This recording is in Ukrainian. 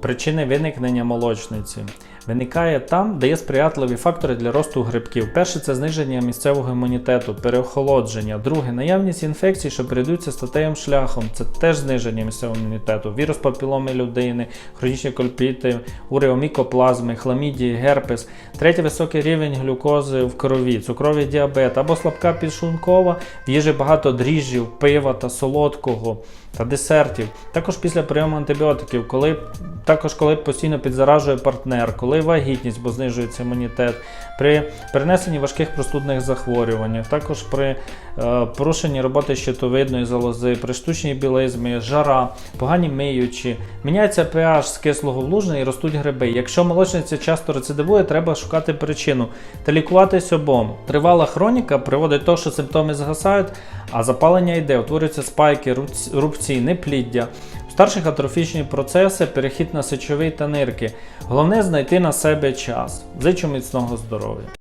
Причини виникнення молочниці. Виникає там, де є сприятливі фактори для росту грибків. Перше це зниження місцевого імунітету, переохолодження. Друге наявність інфекцій, що перейдуться статевим шляхом. Це теж зниження місцевого імунітету, вірус папіломи людини, хронічні кольпіти, уреомікоплазми, хламідії, герпес. Третє високий рівень глюкози в крові, цукровий діабет або слабка підшлункова, в їжі багато дріжджів, пива та солодкого та десертів. Також після прийому антибіотиків, коли також коли постійно підзаражує партнер, коли вагітність, бо знижується імунітет, при перенесенні важких простудних захворювань, також при е, порушенні роботи щитовидної залози, при штучній білизмі, жара, погані миючі, міняється pH з кислого в і ростуть гриби. Якщо молочниця часто рецидивує, треба шукати причину та лікуватись обом. Тривала хроніка приводить до того, що симптоми згасають, а запалення йде, утворюються спайки, рубці, непліддя. Старших атрофічні процеси, перехід на сечовий та нирки. Головне знайти на себе час. Зичу міцного здоров'я.